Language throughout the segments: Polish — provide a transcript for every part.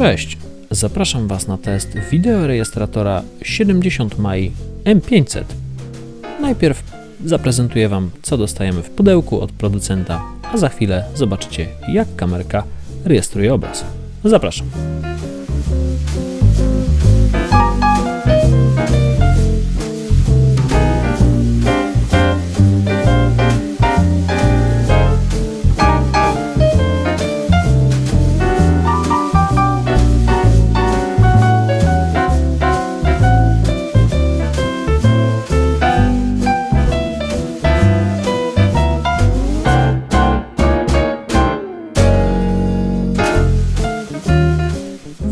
Cześć! Zapraszam Was na test wideorejestratora 70 Mai M500. Najpierw zaprezentuję Wam, co dostajemy w pudełku od producenta, a za chwilę zobaczycie, jak kamerka rejestruje obraz. Zapraszam.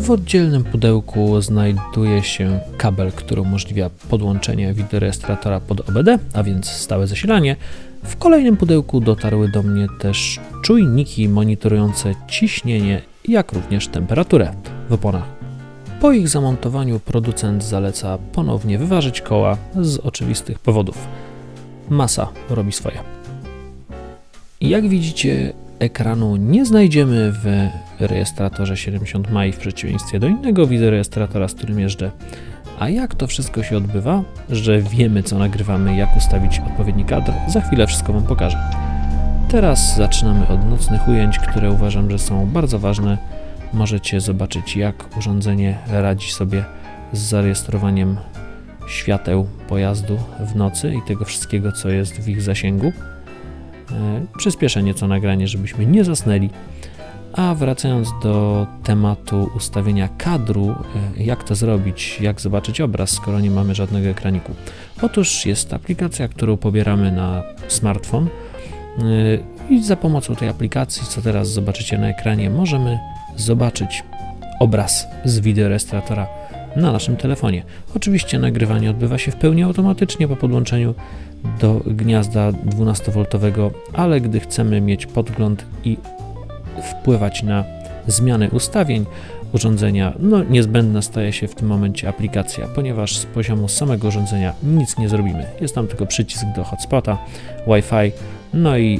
W oddzielnym pudełku znajduje się kabel, który umożliwia podłączenie wideorejestratora pod OBD, a więc stałe zasilanie. W kolejnym pudełku dotarły do mnie też czujniki monitorujące ciśnienie, jak również temperaturę w oponach. Po ich zamontowaniu producent zaleca ponownie wyważyć koła z oczywistych powodów. Masa robi swoje. Jak widzicie, ekranu nie znajdziemy w rejestratorze 70 Mai w przeciwieństwie do innego wideorejestratora, z którym jeżdżę. A jak to wszystko się odbywa, że wiemy co nagrywamy, jak ustawić odpowiedni kadr, za chwilę wszystko Wam pokażę. Teraz zaczynamy od nocnych ujęć, które uważam, że są bardzo ważne. Możecie zobaczyć, jak urządzenie radzi sobie z zarejestrowaniem świateł pojazdu w nocy i tego wszystkiego, co jest w ich zasięgu. E, Przyspieszę nieco nagranie, żebyśmy nie zasnęli. A wracając do tematu ustawienia kadru, e, jak to zrobić, jak zobaczyć obraz, skoro nie mamy żadnego ekraniku? Otóż jest aplikacja, którą pobieramy na smartfon e, i za pomocą tej aplikacji, co teraz zobaczycie na ekranie, możemy zobaczyć obraz z wideorejestratora na naszym telefonie. Oczywiście nagrywanie odbywa się w pełni automatycznie po podłączeniu do gniazda 12V, ale gdy chcemy mieć podgląd i wpływać na zmiany ustawień urządzenia, no niezbędna staje się w tym momencie aplikacja, ponieważ z poziomu samego urządzenia nic nie zrobimy. Jest tam tylko przycisk do hotspota, Wi-Fi, no i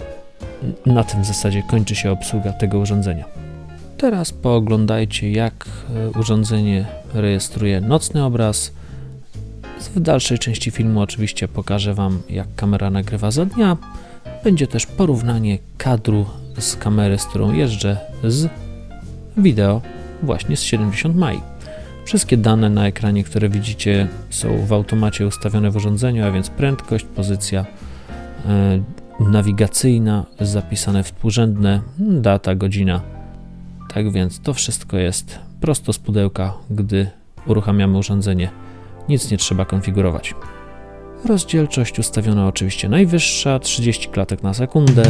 na tym w zasadzie kończy się obsługa tego urządzenia. Teraz pooglądajcie, jak e, urządzenie rejestruje nocny obraz. W dalszej części filmu oczywiście pokażę Wam, jak kamera nagrywa za dnia. Będzie też porównanie kadru z kamery, z którą jeżdżę, z wideo właśnie z 70 Mai. Wszystkie dane na ekranie, które widzicie, są w automacie ustawione w urządzeniu, a więc prędkość, pozycja e, nawigacyjna, zapisane współrzędne, data, godzina. Tak więc to wszystko jest prosto z pudełka, gdy uruchamiamy urządzenie. Nic nie trzeba konfigurować. Rozdzielczość ustawiona oczywiście najwyższa, 30 klatek na sekundę.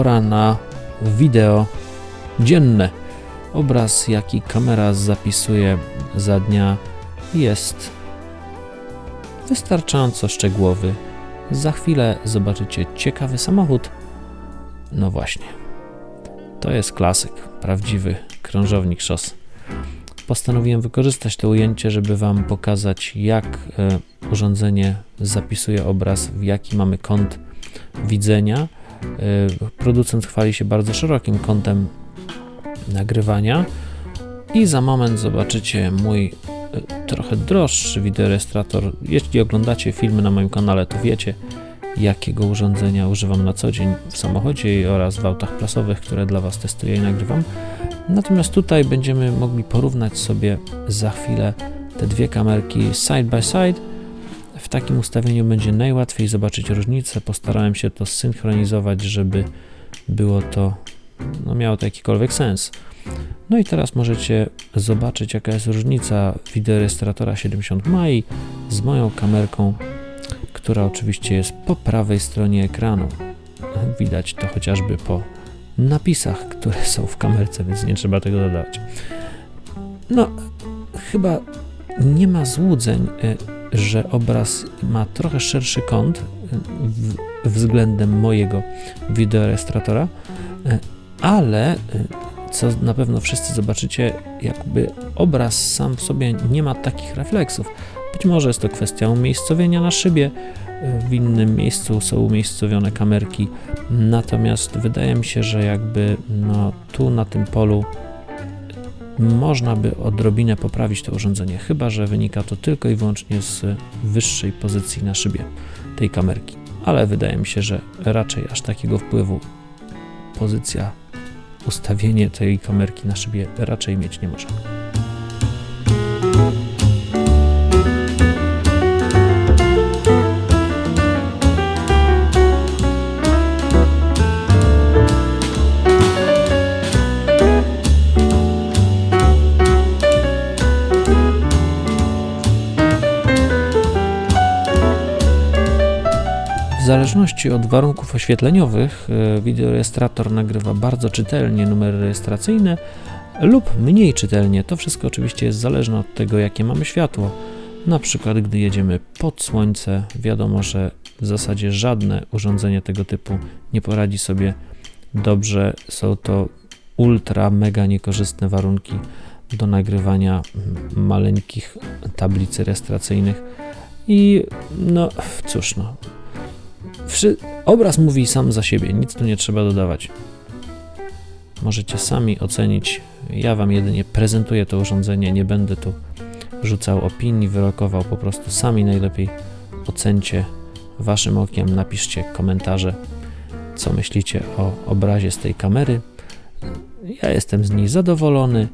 Pora na wideo dzienne. Obraz, jaki kamera zapisuje za dnia, jest wystarczająco szczegółowy. Za chwilę zobaczycie ciekawy samochód. No właśnie, to jest klasyk, prawdziwy krążownik szos. Postanowiłem wykorzystać to ujęcie, żeby Wam pokazać, jak e, urządzenie zapisuje obraz, w jaki mamy kąt widzenia. E, producent chwali się bardzo szerokim kątem nagrywania i za moment zobaczycie mój e, trochę droższy wideorejestrator. Jeśli oglądacie filmy na moim kanale, to wiecie, jakiego urządzenia używam na co dzień w samochodzie oraz w autach prasowych, które dla Was testuję i nagrywam. Natomiast tutaj będziemy mogli porównać sobie za chwilę te dwie kamerki side by side. W takim ustawieniu będzie najłatwiej zobaczyć różnicę. Postarałem się to synchronizować, żeby było to, no miało to jakikolwiek sens. No i teraz możecie zobaczyć, jaka jest różnica wideorejestratora 70 Mai z moją kamerką, która oczywiście jest po prawej stronie ekranu. Widać to chociażby po napisach, które są w kamerce, więc nie trzeba tego dodawać. No, chyba nie ma złudzeń, y, że obraz ma trochę szerszy kąt y, względem mojego wideorejestratora, y, ale co na pewno wszyscy zobaczycie, jakby obraz sam w sobie nie ma takich refleksów. Być może jest to kwestia umiejscowienia na szybie, w innym miejscu są umiejscowione kamerki, natomiast wydaje mi się, że jakby no, tu na tym polu można by odrobinę poprawić to urządzenie, chyba że wynika to tylko i wyłącznie z wyższej pozycji na szybie tej kamerki. Ale wydaje mi się, że raczej aż takiego wpływu pozycja, ustawienie tej kamerki na szybie raczej mieć nie może. Zależności od warunków oświetleniowych e, wideorejestrator nagrywa bardzo czytelnie numery rejestracyjne lub mniej czytelnie. To wszystko oczywiście jest zależne od tego, jakie mamy światło. Na przykład, gdy jedziemy pod słońce, wiadomo, że w zasadzie żadne urządzenie tego typu nie poradzi sobie dobrze. Są to ultra, mega niekorzystne warunki do nagrywania maleńkich tablicy rejestracyjnych. I no cóż, no, Obraz mówi sam za siebie, nic tu nie trzeba dodawać. Możecie sami ocenić. Ja Wam jedynie prezentuję to urządzenie, nie będę tu rzucał opinii, wyrokował. Po prostu sami najlepiej ocencie Waszym okiem, napiszcie komentarze, co myślicie o obrazie z tej kamery. Ja jestem z niej zadowolony.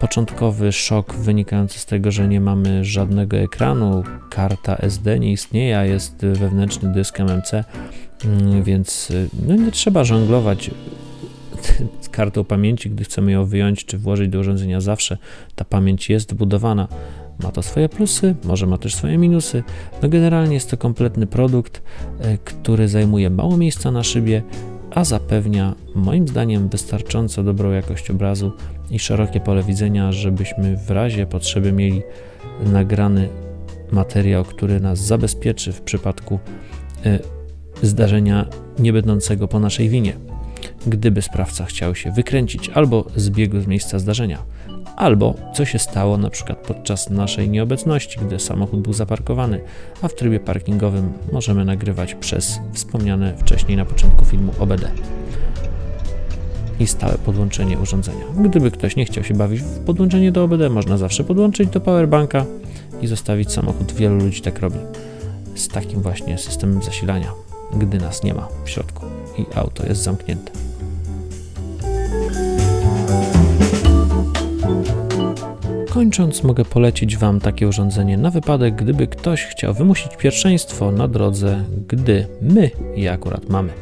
Początkowy szok wynikający z tego, że nie mamy żadnego ekranu, karta SD nie istnieje, a jest wewnętrzny dysk MMC, mm, więc no nie trzeba żonglować kartą pamięci, gdy chcemy ją wyjąć czy włożyć do urządzenia. Zawsze ta pamięć jest budowana. Ma to swoje plusy, może ma też swoje minusy. No generalnie jest to kompletny produkt, e, który zajmuje mało miejsca na szybie, a zapewnia moim zdaniem wystarczająco dobrą jakość obrazu i szerokie pole widzenia, żebyśmy w razie potrzeby mieli nagrany materiał, który nas zabezpieczy w przypadku y, zdarzenia nie będącego po naszej winie, gdyby sprawca chciał się wykręcić albo zbiegł z miejsca zdarzenia albo co się stało na przykład podczas naszej nieobecności, gdy samochód był zaparkowany, a w trybie parkingowym możemy nagrywać przez wspomniane wcześniej na początku filmu OBD i stałe podłączenie urządzenia. Gdyby ktoś nie chciał się bawić w podłączenie do OBD, można zawsze podłączyć do powerbanka i zostawić samochód. Wielu ludzi tak robi. Z takim właśnie systemem zasilania, gdy nas nie ma w środku i auto jest zamknięte. Kończąc, mogę polecić Wam takie urządzenie na wypadek, gdyby ktoś chciał wymusić pierwszeństwo na drodze, gdy my je akurat mamy.